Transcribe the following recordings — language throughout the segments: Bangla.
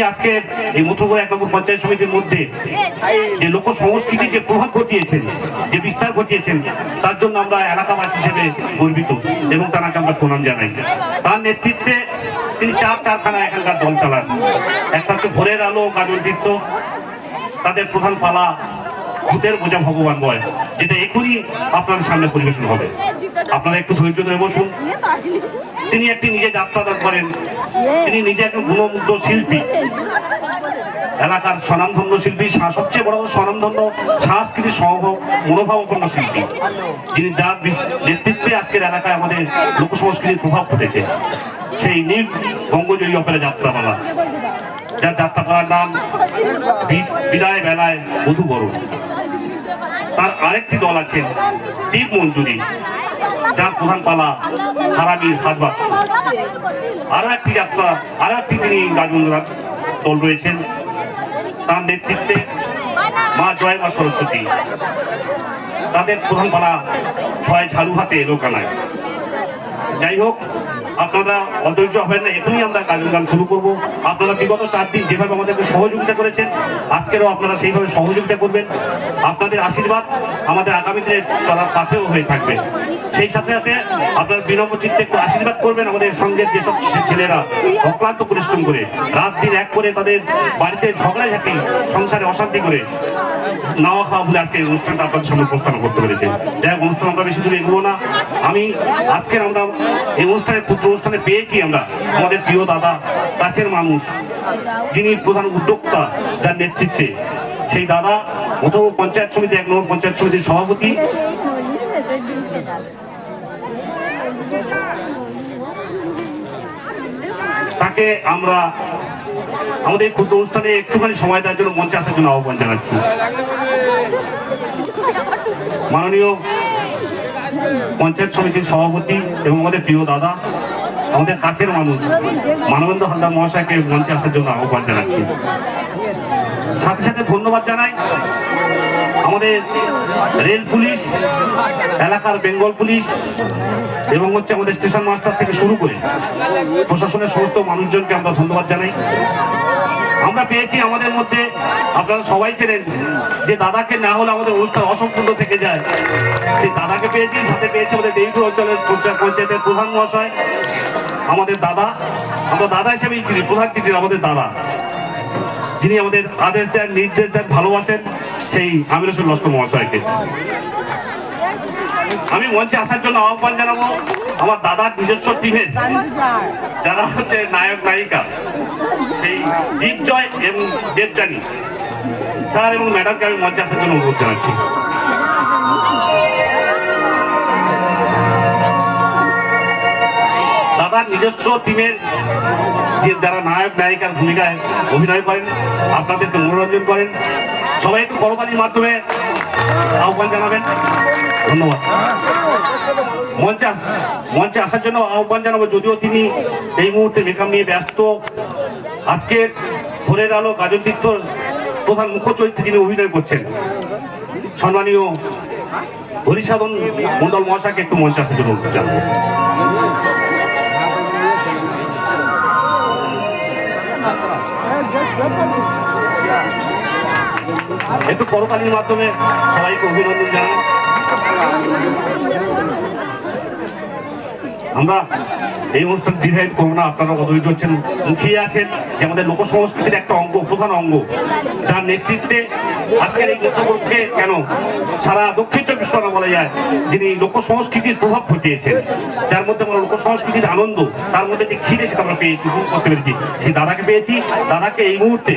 আজকে এই মথুরপুর এক পঞ্চায়েত সমিতির মধ্যে যে লোক যে প্রভাব ঘটিয়েছেন, যে বিস্তার ঘটিয়েছেন, তার জন্য আমরা এলাকাবাসী হিসেবে গর্বিত এবং আমরা প্রণাম জানাই। তার নেতৃত্বে তিনি চার চারখানা এখানকার দল চালান। একটা হচ্ছে ভোরের আলো, কাজল তীর্থ। তাদের প্রধান পালা ভূতের বোঝা ভগবান বয়, যেটা এখনই আপনাদের সামনে পরিবেশন হবে। আপনারা একটু ধৈর্য ধরে বসুন। তিনি একটি নিজে যাত্রা করেন। তিনি নিজে একজন গুণমুগ্ধ শিল্পী। এলাকার স্বনামধন্য শিল্পী সবচেয়ে বড় স্বনামধন্য সাংস্কৃতিক সহ মনোভাবাপন্ন শিল্পী। যিনি যার নেতৃত্বে আজকের এলাকায় আমাদের লোক সংস্কৃতির প্রভাব ঘটেছে। সেই নীল বঙ্গজয়ী অপেরা যাত্রাপালা যার যাত্রাপালার নাম বিদায় বেলায় বধু বরণ তার আরেকটি দল আছেন দীপ মঞ্জুরি। যার প্রধান পালা, হারামির হাজবাদ আরও একটি যাত্রা, আরও একটি তিনি গাজন দল রয়েছেন। তার নেতৃত্বে মা জয়, মা সরস্বতী। তাদের প্রধান পালা ছয় ঝাড়ু হাতে লোকানায় যাই হোক, আপনারা অধৈর্য হবেন না, এখনই আমরা গান শুরু করব। আপনারা বিগত চার দিন যেভাবে আমাদেরকে সহযোগিতা করেছেন, আজকেরও আপনারা সেইভাবে সহযোগিতা করবেন। আপনাদের আশীর্বাদ আমাদের আগামী দিনে চলার পাথেও হয়ে থাকবে। সেই সাথে সাথে আপনার বিনম্র চিত্তে একটু আশীর্বাদ করবেন আমাদের সঙ্গে যেসব ছেলেরা অক্লান্ত পরিশ্রম করে, রাত দিন এক করে তাদের বাড়িতে ঝগড়া ঝাঁকি, সংসারে অশান্তি করে নাওয়া খাওয়া বলে আজকে অনুষ্ঠানটা আপনাদের সামনে উপস্থাপন করতে পেরেছে। যাই অনুষ্ঠান আমরা বেশি দূরে এগোবো না। আমি আজকের আমরা এই অনুষ্ঠানে ক্ষুদ্র অনুষ্ঠানে পেয়েছি আমরা আমাদের প্রিয় দাদা, কাছের মানুষ, যিনি প্রধান উদ্যোক্তা যার নেতৃত্বে। সেই দাদা, প্রথম পঞ্চায়েত সমিতি এক নম্বর পঞ্চায়েত সমিতির সভাপতি। তাকে আমরা আমাদের ক্ষুদ্র অনুষ্ঠানে একটুখানি সময় দেওয়ার জন্য মঞ্চে আসার জন্য আহ্বান জানাচ্ছি। মাননীয় পঞ্চায়েত সমিতির সভাপতি এবং আমাদের প্রিয় দাদা, আমাদের কাছের মানুষ, মানবেন্দ্র হালদার মহাশয়কে মঞ্চে আসার জন্য আহ্বান জানাচ্ছি। সাথে সাথে ধন্যবাদ জানাই আমাদের রেল পুলিশ, এলাকার বেঙ্গল পুলিশ এবং হচ্ছে আমাদের স্টেশন মাস্টার থেকে শুরু করে প্রশাসনের সমস্ত মানুষজনকে আমরা ধন্যবাদ জানাই। আমরা পেয়েছি আমাদের মধ্যে, আপনারা সবাই ছিলেন যে দাদাকে না হলে আমাদের অনুষ্ঠান অসম্পূর্ণ থেকে যায়। সেই দাদাকে পেয়েছি, সাথে পেয়েছি আমাদের দেবীপুর অঞ্চলের পঞ্চায়েতের প্রধান মহাশয়, আমাদের দাদা। আমরা দাদা হিসেবেই চিনি, প্রধান চিঠি আমাদের দাদা। যিনি আমাদের আদেশ দেন, নির্দেশ দেন, ভালোবাসেন। সেই আমিরুসুল লস্কর মহাশয়কে। আমি মঞ্চে আসার জন্য আহ্বান জানাব আমার দাদার নিজস্ব টিমের যারা হচ্ছে নায়ক, নায়িকা, সেই দীপজয় এবং দেবজানি স্যার এবং ম্যাডামকে আমি মঞ্চে আসার জন্য অনুরোধ জানাচ্ছি। দাদার নিজস্ব টিমের যে যারা নায়ক, নায়িকার ভূমিকায় অভিনয় করেন, আপনাদেরকে মনোরঞ্জন করেন। সবাই একটু করতালির মাধ্যমে আহ্বান জানাবেন। ধন্যবাদ। মঞ্চে মঞ্চে আসার জন্য আহ্বান জানাব, যদিও তিনি এই মুহূর্তে মেকআপ নিয়ে ব্যস্ত। আজকে ভোরের আলো, গাজন তীর্থর প্রধান মুখ্য চরিত্রে তিনি অভিনয় করছেন। সম্মানীয় হরিসাধন মন্ডল মহাশয়কে একটু মঞ্চে আসার জন্য জানাব। একটু করতালির মাধ্যমে সবাইকে অভিনন্দন জানাই। আমরা এই অনুষ্ঠান ডিভাইড করব না, আপনারা অধৈর্য হচ্ছেন মুখিয়ে আছেন যে আমাদের লোকসংস্কৃতির একটা অঙ্গ, প্রধান অঙ্গ, যার নেতৃত্বে আজকের এই নেতৃত্বকে কেন সারা দক্ষিণ চব্বিশ পরগনা বলা যায়, যিনি লোক সংস্কৃতির প্রভাব ঘটিয়েছেন, যার মধ্যে লোক সংস্কৃতির আনন্দ, তার মধ্যে যে সেটা আমরা পেয়েছি করতে পেরেছি। সেই দাদাকে পেয়েছি, দাদাকে এই মুহূর্তে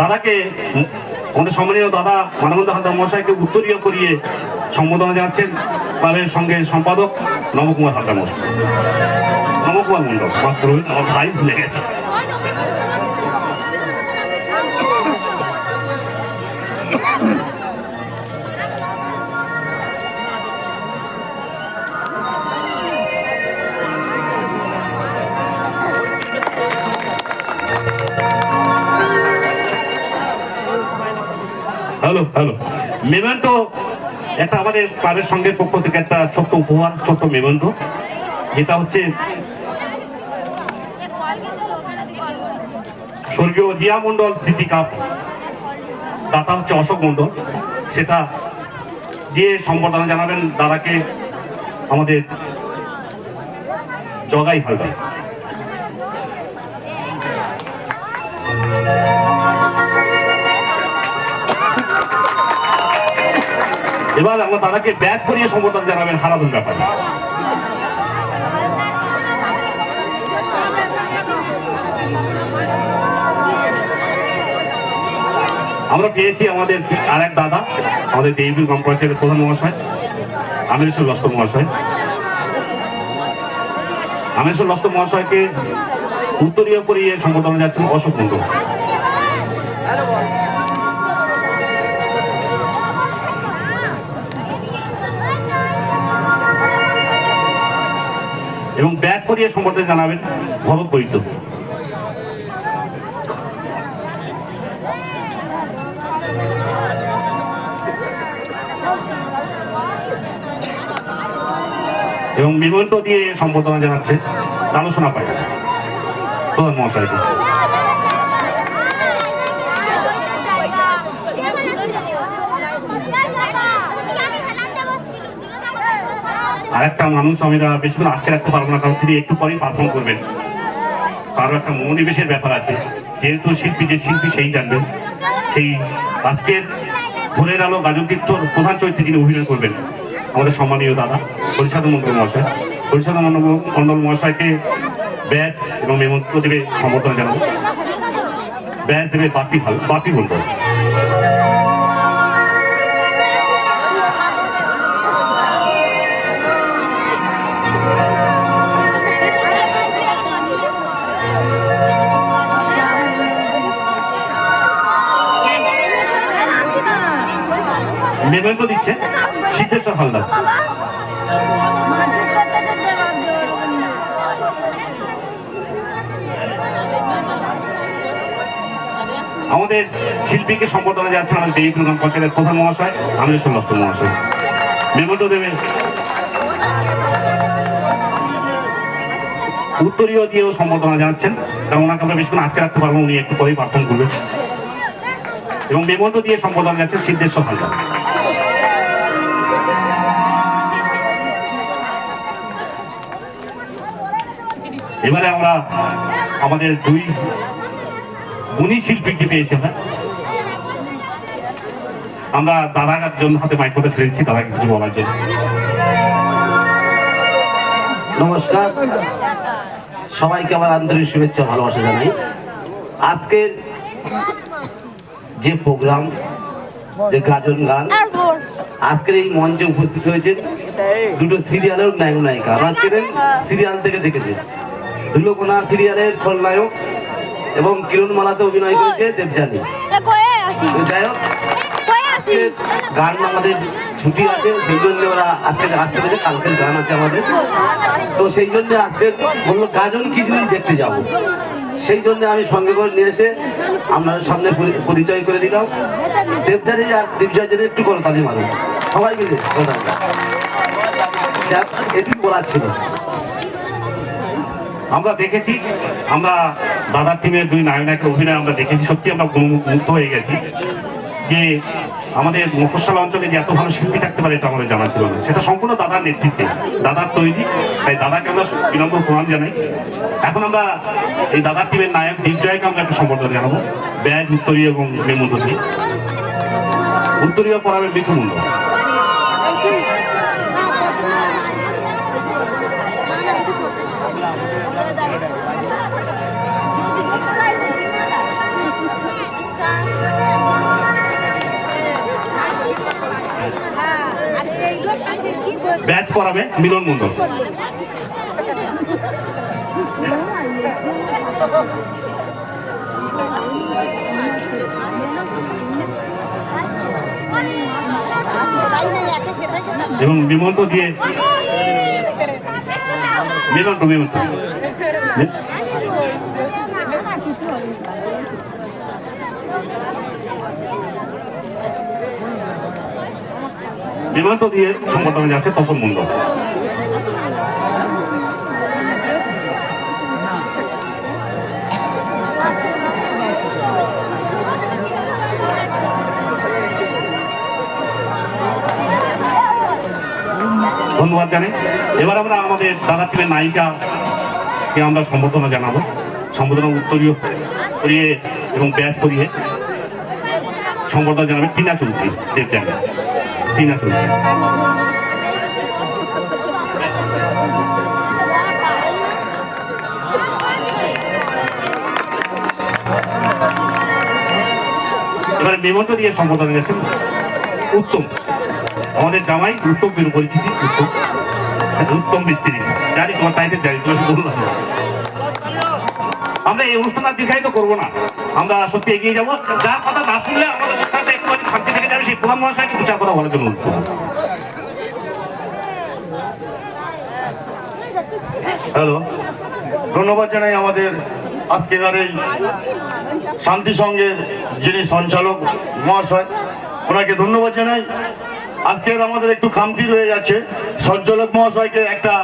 দাদাকে সম্মানীয় দাদা মানবন্দ হালদার মশাইকে উত্তরীয় করিয়ে সম্বোধনা জানাচ্ছেন, তাদের সঙ্গে সম্পাদক নবকুমার হালদার মশাই নবকুমার মণ্ডল মাত্র আমার ভাই ভুলে গেছে হ্যালো হ্যালো মেমেন্টো একটা আমাদের ক্লাবের সঙ্গে পক্ষ থেকে একটা ছোট্ট উপহার, ছোট্ট মেমন্ত যেটা হচ্ছে স্বর্গীয় রিয়া মন্ডল স্মৃতি কাপ। দাতা হচ্ছে অশোক মন্ডল সেটা দিয়ে সম্বর্ধনা জানাবেন দাদাকে আমাদের জগাই হালদার। এবার আমরা দাদাকে ব্যাগ করিয়ে সম্বোধন জানাবেন হারাধন ব্যাপারে। আমরা পেয়েছি আমাদের আর এক দাদা, আমাদের দেবী গ্রাম পঞ্চায়েতের প্রধান মহাশয় আমিরেশ্বর লস্কর মহাশয়। আমিরেশ্বর লস্কর মহাশয়কে উত্তরীয় করিয়ে সম্বোধনা যাচ্ছেন অশোক মন্ডল এবং ব্যাগ করিয়ে সম্বোধনা জানাবেন ভরত বৈদ্য। এবং বিমন্ত দিয়ে সম্বোধনা জানাচ্ছে আলোচনা পাই প্রধান মহাশয়কে আর একটা মানুষ আমরা বেশিক্ষণ আটকে রাখতে পারব না, কারণ তিনি একটু পরেই পারফর্ম করবেন। কারও একটা মনোনিবেশের ব্যাপার আছে। যেহেতু শিল্পী যে শিল্পী সেই জানবেন সেই আজকের ভোরের আলো গাজন প্রধান চরিত্রে তিনি অভিনয় করবেন। আমাদের সম্মানীয় দাদা পরিষদ মন্ডল মহাশয়। পরিষদ মন্ডল মহাশয়কে ব্যাচ এবং মেমন্ত্র দেবে সম্বর্ধনা জানাব। ব্যাচ দেবে বাতি ভালো বাতি মন্ডল মেমন্ত্র দিচ্ছে। সিদ্ধেশ্বর হালদার আমাদের শিল্পীকে সম্বোধনা যাচ্ছেন আমাদের দেবী প্রধান পঞ্চায়েতের প্রধান মহাশয় আমির লস্কর মহাশয়। মেমন্ত্র দেবে উত্তরীয় দিয়েও সম্বোধনা জানাচ্ছেন। কারণ ওনাকে আমরা বেশিক্ষণ আটকে রাখতে পারব উনি একটু পরেই প্রার্থনা করবেন। এবং মেমন্ত্র দিয়ে সম্বোধনা যাচ্ছেন সিদ্ধেশ্বর হালদার এবারে আমরা আমাদের দুই গুণী শিল্পীকে পেয়েছি আমরা। আমরা দাদার জন্য হাতে মাইক্রোটা ছেড়ে দিচ্ছি দাদাকে কিছু বলার জন্য। নমস্কার। সবাইকে আমার আন্তরিক শুভেচ্ছা ভালোবাসা জানাই। আজকের যে প্রোগ্রাম যে গাজন গান আজকের এই মঞ্চে উপস্থিত হয়েছে দুটো সিরিয়ালের নায়ক নায়িকা আপনার সিরিয়াল থেকে দেখেছেন। ধুলোকোনা সিরিয়ালের খলনায়ক এবং কিরণমালাতে অভিনয় করেছে দেবজানি যাই হোক। গান আমাদের ছুটি আছে সেই জন্য ওরা আজকে আসতে পেরেছে কালকের গান আছে আমাদের। তো সেই জন্য আজকে বলল গাজন কি জিনিস দেখতে যাব। সেই জন্য আমি সঙ্গে করে নিয়ে এসে আপনার সামনে পরিচয় করে দিলাম। দেবজানি আর দেবজানি একটু করো তালি মারো সবাই মিলে করতালি। এটুকু বলার ছিল। আমরা দেখেছি, আমরা দাদার টিমের দুই নায়ক অভিনয় আমরা দেখেছি। সত্যি আমরা মুগ্ধ হয়ে গেছি যে আমাদের মফস্বল অঞ্চলে যে এত ভালো শিল্পী থাকতে পারে এটা আমাদের জানা ছিল না। সেটা সম্পূর্ণ দাদার নেতৃত্বে, দাদার তৈরি। তাই দাদাকে আমরা বিনম্র প্রণাম জানাই। এখন আমরা এই দাদার টিমের নায়ক দীপজয়কে আমরা একটা সম্বর্ধনা জানাব। ব্যাজ উত্তরীয় এবং মেমন্ত দিয়ে উত্তরীয় পড়াবেন মিঠু মন্ডল ব্যাচ পড়াবে মিলন মন্ডল এবং বিমন্ত দিয়ে মিলন তো মিলন বিমান্ত দিয়ে সম্বোধনা যাচ্ছে তপন মণ্ডল ধন্যবাদ জানাই। এবার আমরা আমাদের দাদা টিমের নায়িকাকে আমরা সম্বর্ধনা জানাব। সম্বোধনা উত্তরীয় করিয়ে এবং ব্যাচ করিয়ে সম্বোধনা জানাবে টিনা চৌধুরী দেবযানী টিনা চৌধুরী এবারে মেমন্ত দিয়ে সম্বোধনা যাচ্ছেন উত্তম। আমাদের জামাই উত্তম পেরু পরিচিতি, উত্তম। উত্তম মিস্ত্রি। জানি তোমার টাইটেল জানি, তোমার বললাম। আমরা এই অনুষ্ঠান আর দীর্ঘায়িত করব না। আমরা সত্যি এগিয়ে যাব। যার কথা না শুনলে আমাদের কথা বলার জন্য। হ্যালো, ধন্যবাদ জানাই আমাদের আজকের এই শান্তি সঙ্গের যিনি সঞ্চালক মহাশয়, ওনাকে ধন্যবাদ জানাই। আজকের আমাদের একটু খামতি রয়ে যাচ্ছে। সঞ্চালক মহাশয়কে একটা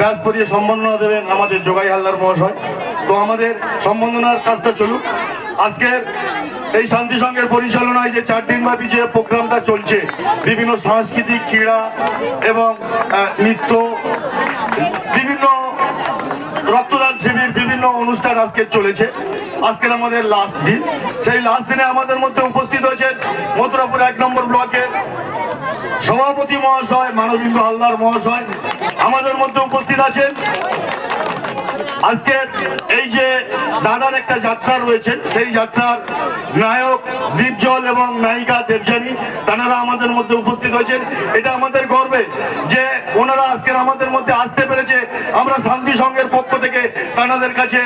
ব্যাস পরিয়ে সম্বর্ধনা দেবেন আমাদের যোগাই হালদার মহাশয়। তো আমাদের সম্বর্ধনার কাজটা চলুক। আজকের এই শান্তি সংঘের পরিচালনায় যে চার দিন ব্যাপী যে প্রোগ্রামটা চলছে, বিভিন্ন সাংস্কৃতিক ক্রীড়া এবং নৃত্য, বিভিন্ন রক্তদান শিবির, বিভিন্ন অনুষ্ঠান আজকে চলেছে। আজকের আমাদের লাস্ট দিন। সেই লাস্ট দিনে আমাদের মধ্যে উপস্থিত হয়েছেন মথুরাপুর এক নম্বর ব্লকের সভাপতি মহাশয় মানবিন্দু হালদার মহাশয়। আমাদের মধ্যে উপস্থিত আছেন আজকে এই যে দাদার একটা যাত্রা রয়েছে, সেই যাত্রার নায়ক দীপজল এবং নায়িকা দেবজানী তারা আমাদের মধ্যে উপস্থিত হয়েছেন। এটা আমাদের গর্বে যে ওনারা আজকের আমাদের মধ্যে আসতে পেরেছে। আমরা শান্তি সংঘের পক্ষ থেকে তাদের কাছে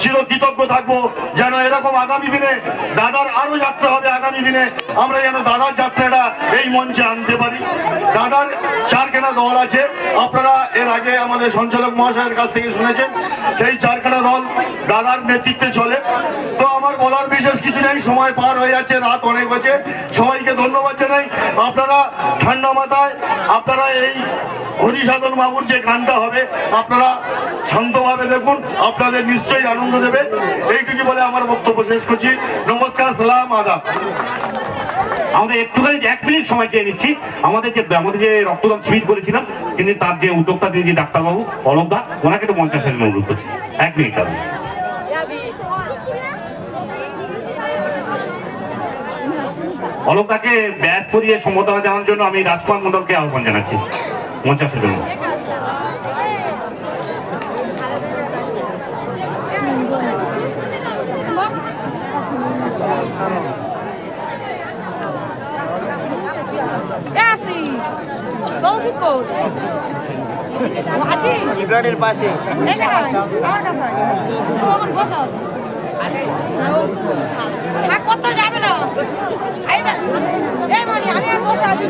চিরকৃতজ্ঞ থাকব, যেন এরকম আগামী দিনে দাদার আরও যাত্রা হবে, আগামী দিনে আমরা যেন দাদার যাত্রাটা এই মঞ্চে আনতে পারি। দাদার চারখানা দল আছে, আপনারা এর আগে আমাদের সঞ্চালক মহাশয়ের কাছ থেকে শুনেছেন। সেই চারখানা দল দাদার নেতৃত্বে চলে। তো আমার বলার বিশেষ কিছু নেই, সময় পার হয়ে যাচ্ছে, রাত অনেক হয়েছে। সবাইকে ধন্যবাদ জানাই। আপনারা ঠান্ডা মাথায়, আপনারা এই হরিসাধন বাবুর যে গানটা হবে, আপনারা শান্তভাবে দেখুন, আপনাদের নিশ্চয়ই আনন্দ দেবে। এইটুকু বলে আমার বক্তব্য শেষ করছি। নমস্কার, সালাম, আদাব। আমরা একটুখানি এক মিনিট সময় চেয়ে নিচ্ছি। আমাদের যে আমাদের যে রক্তদান শিবির করেছিলাম, তিনি তার যে উদ্যোক্তা, তিনি যে ডাক্তারবাবু দা, ওনাকে একটু পঞ্চাশ জন্য অনুরোধ করছি। এক মিনিট, দাদা। অলোক দাকে ব্যাচ পরিয়ে সম্বোধনা জানানোর জন্য আমি রাজকুমার মন্ডলকে আহ্বান জানাচ্ছি। মঞ্চে আসার ইব্রানের পাশে। থাক কত যাবে না? আমি আর বসে আছি।